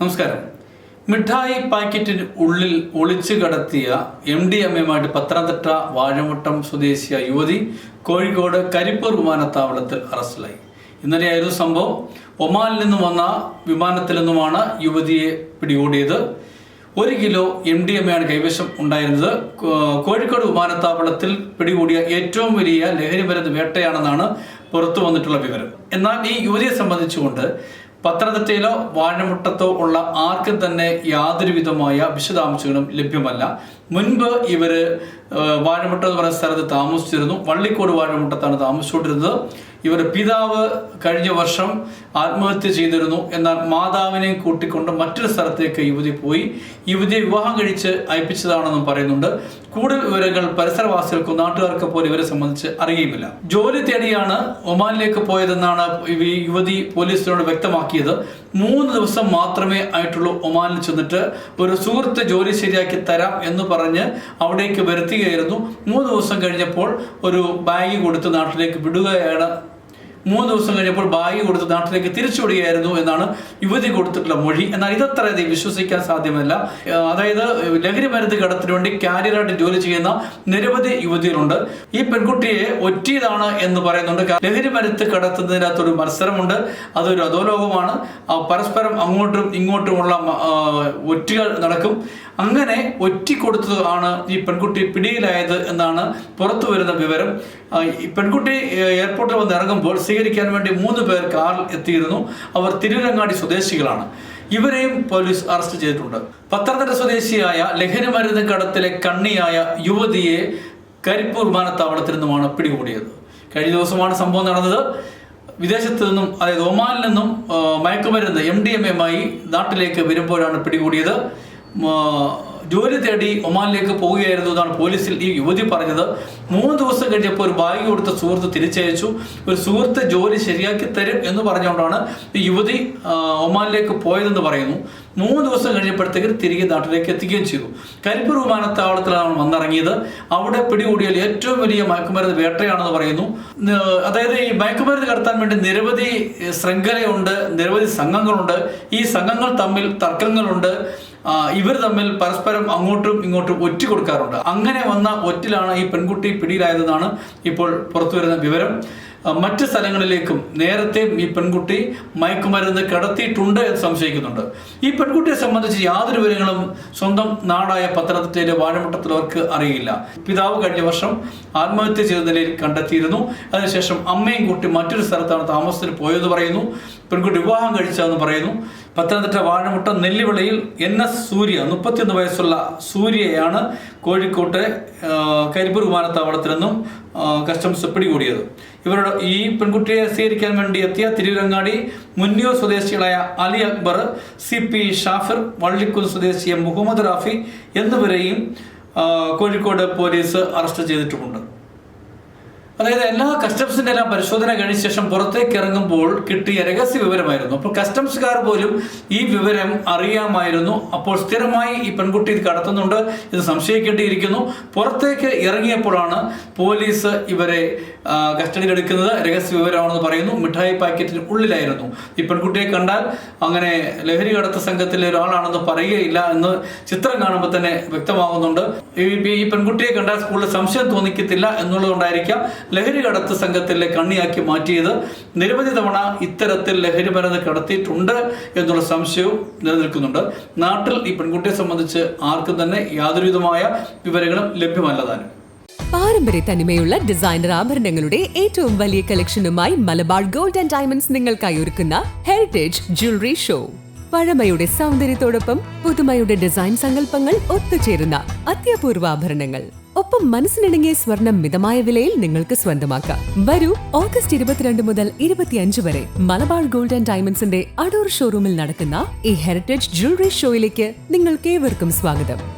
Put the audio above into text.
നമസ്കാരം. മിഠായി പാക്കറ്റിന് ഉള്ളിൽ ഒളിച്ചു കടത്തിയ എം ഡി എം എമായിട്ട് പത്തനംതിട്ട വാഴമുട്ടം സ്വദേശിയ യുവതി കോഴിക്കോട് കരിപ്പൂർ വിമാനത്താവളത്തിൽ അറസ്റ്റിലായി. ഇന്നലെയായിരുന്നു സംഭവം. ഒമാനിൽ നിന്നും വന്ന വിമാനത്തിൽ നിന്നുമാണ് യുവതിയെ പിടികൂടിയത്. ഒരു കിലോ എം ഡി എം കൈവശം ഉണ്ടായിരുന്നത്. കോഴിക്കോട് വിമാനത്താവളത്തിൽ പിടികൂടിയ ഏറ്റവും വലിയ ലഹരി മരുന്ന് വേട്ടയാണെന്നാണ് പുറത്തു വന്നിട്ടുള്ള വിവരം. എന്നാൽ ഈ യുവതിയെ സംബന്ധിച്ചുകൊണ്ട് പത്തനംതിട്ടയിലോ വാഴമുട്ടത്തോ ഉള്ള ആർക്കും തന്നെ യാതൊരു വിധമായ വിശദാംശങ്ങളും ലഭ്യമല്ല. മുൻപ് ഏഹ്, വാഴമുട്ട എന്ന് പറയുന്ന സ്ഥലത്ത് താമസിച്ചിരുന്നു. വള്ളിക്കോട് വാഴമുട്ടത്താണ് താമസിച്ചുകൊണ്ടിരുന്നത്. ഇവരുടെ പിതാവ് കഴിഞ്ഞ വർഷം ആത്മഹത്യ ചെയ്തിരുന്നു. എന്നാൽ മാതാവിനെയും കൂട്ടിക്കൊണ്ട് മറ്റൊരു സ്ഥലത്തേക്ക് യുവതി പോയി. യുവതിയെ വിവാഹം കഴിച്ച് അയപ്പിച്ചതാണെന്നും പറയുന്നുണ്ട്. കൂടുതൽ വിവരങ്ങൾ പരിസരവാസികൾക്കോ നാട്ടുകാർക്ക് പോലും ഇവരെ സംബന്ധിച്ച് അറിയുമില്ല ജോലി തേടിയാണ് ഒമാനിലേക്ക് പോയതെന്നാണ് യുവതി പോലീസിനോട് വ്യക്തമാക്കിയത്. മൂന്ന് ദിവസം മാത്രമേ ആയിട്ടുള്ളൂ ഒമാനിൽ ചെന്നിട്ട് ഒരു സുഹൃത്ത് ജോലി ശരിയാക്കി തരാം എന്ന് പറഞ്ഞ് അവിടേക്ക് വരുത്തുകയായിരുന്നു. മൂന്ന് ദിവസം കഴിഞ്ഞപ്പോൾ ഒരു ബാഗ് കൊടുത്ത് നാട്ടിലേക്ക് വിടുകയാണ് മൂന്ന് ദിവസം കഴിഞ്ഞപ്പോൾ ബാഗ് കൊടുത്ത് നാട്ടിലേക്ക് തിരിച്ചു വിടുകയായിരുന്നു എന്നാണ് യുവതി കൊടുത്തിട്ടുള്ള മൊഴി. എന്നാൽ ഇതത്ര അധികം വിശ്വസിക്കാൻ സാധ്യമല്ല. അതായത് ലഹരി മരുന്ന് കടത്തിന് വേണ്ടി കാരിയറായിട്ട് ജോലി ചെയ്യുന്ന നിരവധി യുവതികളുണ്ട്. ഈ പെൺകുട്ടിയെ ഒറ്റിയതാണ് എന്ന് പറയുന്നുണ്ട്. ലഹരി മരുന്ന് കടത്തുന്നതിനകത്തൊരു മത്സരമുണ്ട്. അതൊരു അധോലോകമാണ്. പരസ്പരം അങ്ങോട്ടും ഇങ്ങോട്ടുമുള്ള ഒറ്റുകൾ നടക്കും. അങ്ങനെ ഒറ്റി കൊടുത്തത് ഈ പെൺകുട്ടി പിടിയിലായത് എന്നാണ് പുറത്തു വരുന്ന വിവരം. ഈ പെൺകുട്ടി എയർപോർട്ടിൽ വന്ന് ഇറങ്ങുമ്പോൾ സ്വീകരിക്കാൻ വേണ്ടി മൂന്ന് പേർ കാറിൽ എത്തിയിരുന്നു. അവർ തിരുരങ്ങാടി സ്വദേശികളാണ്. ഇവരെയും പോലീസ് അറസ്റ്റ് ചെയ്തിട്ടുണ്ട്. പത്തനംതിട്ട സ്വദേശിയായ ലഹരി മരുന്ന് കടത്തിലെ കണ്ണിയായ യുവതിയെ കരിപ്പൂർ വിമാനത്താവളത്തിൽ നിന്നുമാണ് പിടികൂടിയത്. കഴിഞ്ഞ ദിവസമാണ് സംഭവം നടന്നത്. വിദേശത്തു നിന്നും അതായത് ഒമാനിൽ നിന്നും മയക്കുമരുന്ന് എം ഡി എം എമായി നാട്ടിലേക്ക് വരുമ്പോഴാണ് പിടികൂടിയത്. ജോലി തേടി ഒമാനിലേക്ക് പോവുകയായിരുന്നു എന്നാണ് പോലീസിൽ ഈ യുവതി പറഞ്ഞത്. മൂന്ന് ദിവസം കഴിഞ്ഞപ്പോൾ ഒരു ബാഗ് കൊടുത്ത സുഹൃത്ത് തിരിച്ചയച്ചു. ഒരു സുഹൃത്ത് ജോലി ശരിയാക്കി തരും എന്ന് പറഞ്ഞുകൊണ്ടാണ് ഈ യുവതി ഒമാനിലേക്ക് പോയതെന്ന് പറയുന്നു. മൂന്ന് ദിവസം കഴിഞ്ഞപ്പോഴത്തേക്ക് തിരികെ നാട്ടിലേക്ക് എത്തിക്കുകയും ചെയ്തു. കരിപ്പൂർ വിമാനത്താവളത്തിലാണ് വന്നിറങ്ങിയത്. അവിടെ പിടികൂടിയാൽ ഏറ്റവും വലിയ മയക്കുമരുന്ന് വേട്ടയാണെന്ന് പറയുന്നു. അതായത് ഈ മയക്കുമരുന്ന് കടത്താൻ വേണ്ടി നിരവധി ശൃംഖലയുണ്ട് നിരവധി സംഘങ്ങളുണ്ട്. ഈ സംഘങ്ങൾ തമ്മിൽ തർക്കങ്ങളുണ്ട്. ഇവർ തമ്മിൽ പരസ്പരം അങ്ങോട്ടും ഇങ്ങോട്ടും ഒറ്റ കൊടുക്കാറുണ്ട്. അങ്ങനെ വന്ന ഒറ്റിലാണ് ഈ പെൺകുട്ടി പിടിയിലായതെന്നാണ് ഇപ്പോൾ പുറത്തുവരുന്ന വിവരം. മറ്റ് സ്ഥലങ്ങളിലേക്കും നേരത്തെ ഈ പെൺകുട്ടി മയക്കുമരുന്ന് കടത്തിയിട്ടുണ്ട് എന്ന് സംശയിക്കുന്നുണ്ട്. ഈ പെൺകുട്ടിയെ സംബന്ധിച്ച് യാതൊരു വിവരങ്ങളും സ്വന്തം നാടായ പത്തനംതിട്ടയിലെ വാഴമുട്ടത്തിലവർക്ക് അറിയില്ല. പിതാവ് കഴിഞ്ഞ വർഷം ആത്മഹത്യ ചെയ്ത നിലയിൽ കണ്ടെത്തിയിരുന്നു. അതിനുശേഷം അമ്മയും കുട്ടി മറ്റൊരു സ്ഥലത്താണ് താമസത്തിന് പോയെന്ന് പറയുന്നു. പെൺകുട്ടി വിവാഹം കഴിച്ചതെന്ന് പറയുന്നു. പത്തനംതിട്ട വാഴമുട്ട നെല്ലിവിളയിൽ എൻ എസ് സൂര്യ മുപ്പത്തിയൊന്ന് വയസ്സുള്ള സൂര്യയാണ് കോഴിക്കോട്ടെ കരിപ്പൂർ വിമാനത്താവളത്തിൽ നിന്നും കസ്റ്റംസ് പിടികൂടിയത്. ഇവരുടെ ഈ പെൺകുട്ടിയെ സ്വീകരിക്കാൻ വേണ്ടി എത്തിയ തിരുവരങ്ങാടി മുന്നിയൂർ സ്വദേശികളായ അലി അക്ബർ സി പി ഷാഫിർ വള്ളിക്കുന്ന് സ്വദേശിയ മുഹമ്മദ് റാഫി എന്നിവരെയും കോഴിക്കോട് പോലീസ് അറസ്റ്റ് ചെയ്തിട്ടുമുണ്ട്. അതായത് എല്ലാ കസ്റ്റംസിന്റെ എല്ലാം പരിശോധന കഴിഞ്ഞ ശേഷം പുറത്തേക്ക് ഇറങ്ങുമ്പോൾ കിട്ടിയ രഹസ്യ വിവരമായിരുന്നു. അപ്പോൾ കസ്റ്റംസുകാർ പോലും ഈ വിവരം അറിയാമായിരുന്നു. അപ്പോൾ സ്ഥിരമായി ഈ പെൺകുട്ടി ഇത് കടത്തുന്നുണ്ട് ഇത് സംശയിക്കേണ്ടിയിരിക്കുന്നു. പുറത്തേക്ക് ഇറങ്ങിയപ്പോഴാണ് പോലീസ് ഇവരെ കസ്റ്റഡിയിൽ എടുക്കുന്നത്. രഹസ്യ വിവരമാണെന്ന് പറയുന്നു. മിഠായി പാക്കറ്റിന് ഉള്ളിലായിരുന്നു. ഈ പെൺകുട്ടിയെ കണ്ടാൽ അങ്ങനെ ലഹരി കടത്ത സംഘത്തിലെ ഒരാളാണെന്ന് പറയുകയില്ല എന്ന് ചിത്രം കാണുമ്പോൾ തന്നെ വ്യക്തമാകുന്നുണ്ട് ഈ പെൺകുട്ടിയെ കണ്ടാൽ സ്കൂളിൽ സംശയം തോന്നിക്കത്തില്ല എന്നുള്ളതുകൊണ്ടായിരിക്കാം ലഹരി കടത്ത് സംഘത്തിലെ കണ്ണിയാക്കി മാറ്റിയത് നിരവധി തവണ ഇത്തരത്തിൽ ലഹരി മരുന്ന് കടത്തിയിട്ടുണ്ട് എന്നുള്ള സംശയവും നിലനിൽക്കുന്നുണ്ട്. നാട്ടിൽ ഈ പെൺകുട്ടിയെ സംബന്ധിച്ച് ആർക്കും തന്നെ യാതൊരുവിധമായ വിവരങ്ങളും ലഭ്യമല്ല താനും പാരമ്പര്യ തനിമയുള്ള ഡിസൈനർ ആഭരണങ്ങളുടെ ഏറ്റവും വലിയ കളക്ഷനുമായി മലബാർ ഗോൾഡ് ആൻഡ് ഡയമണ്ട്സ് നിങ്ങൾക്കായി ഒരുക്കുന്ന ഹെറിറ്റേജ് ജ്വല്ലറി ഷോ പഴമയുടെ സൗന്ദര്യത്തോടൊപ്പം പുതുമയുടെ ഡിസൈൻ സങ്കല്പങ്ങൾ ഒത്തുചേരുന്ന അത്യപൂർവ ആഭരണങ്ങൾ ഒപ്പം മനസ്സിനിണങ്ങിയ സ്വർണം മിതമായ വിലയിൽ നിങ്ങൾക്ക് സ്വന്തമാക്കാം. വരൂ ഓഗസ്റ്റ് ഇരുപത്തിരണ്ട് മുതൽ ഇരുപത്തിയഞ്ച് വരെ മലബാർ ഗോൾഡ് ആൻഡ് ഡയമണ്ട്സിന്റെ അടൂർ ഷോറൂമിൽ നടക്കുന്ന ഈ ഹെറിറ്റേജ് ജ്വല്ലറി ഷോയിലേക്ക് നിങ്ങൾക്ക് ഏവർക്കും സ്വാഗതം.